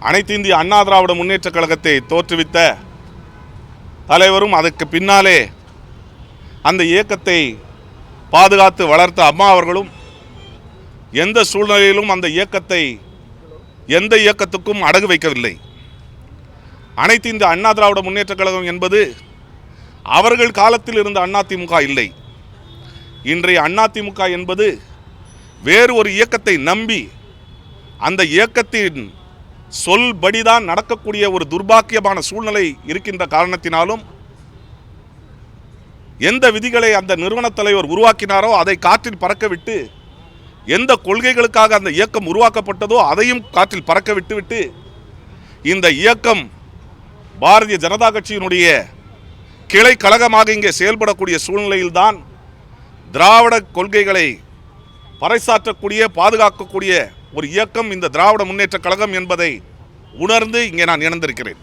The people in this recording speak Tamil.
அனைத்து இந்திய அண்ணா திராவிட முன்னேற்றக் கழகத்தை தோற்றுவித்த தலைவரும் அதற்கு பின்னாலே அந்த இயக்கத்தை பாதுகாத்து வளர்த்த அம்மா அவர்களும் எந்த சூழ்நிலையிலும் அந்த இயக்கத்தை எந்த இயக்கத்துக்கும் அடகு வைக்கவில்லை. அனைத்து இந்த அண்ணா திராவிட முன்னேற்றக் கழகம் என்பது அவர்கள் காலத்தில் இருந்த அதிமுக இல்லை. இன்றைய அதிமுக என்பது வேறு ஒரு இயக்கத்தை நம்பி அந்த இயக்கத்தின் சொல்படிதான் நடக்கக்கூடிய ஒரு துர்பாக்கியமான சூழ்நிலை இருக்கின்ற காரணத்தினாலும் எந்த விதிகளை அந்த நிறுவன தலைவர் உருவாக்கினாரோ அதை காற்றில் பறக்கவிட்டு எந்த கொள்கைகளுக்காக அந்த இயக்கம் உருவாக்கப்பட்டதோ அதையும் காற்றில் பறக்க விட்டுவிட்டு இந்த இயக்கம் பாரதிய ஜனதா கட்சியினுடைய கிளை கழகமாக இங்கே செயல்படக்கூடிய சூழ்நிலையில்தான் திராவிட கொள்கைகளை பறைசாற்றக்கூடிய பாதுகாக்கக்கூடிய ஒரு இயக்கம் இந்த திராவிட முன்னேற்றக் கழகம் என்பதை உணர்ந்து இங்கே நான் இணைந்திருக்கிறேன்.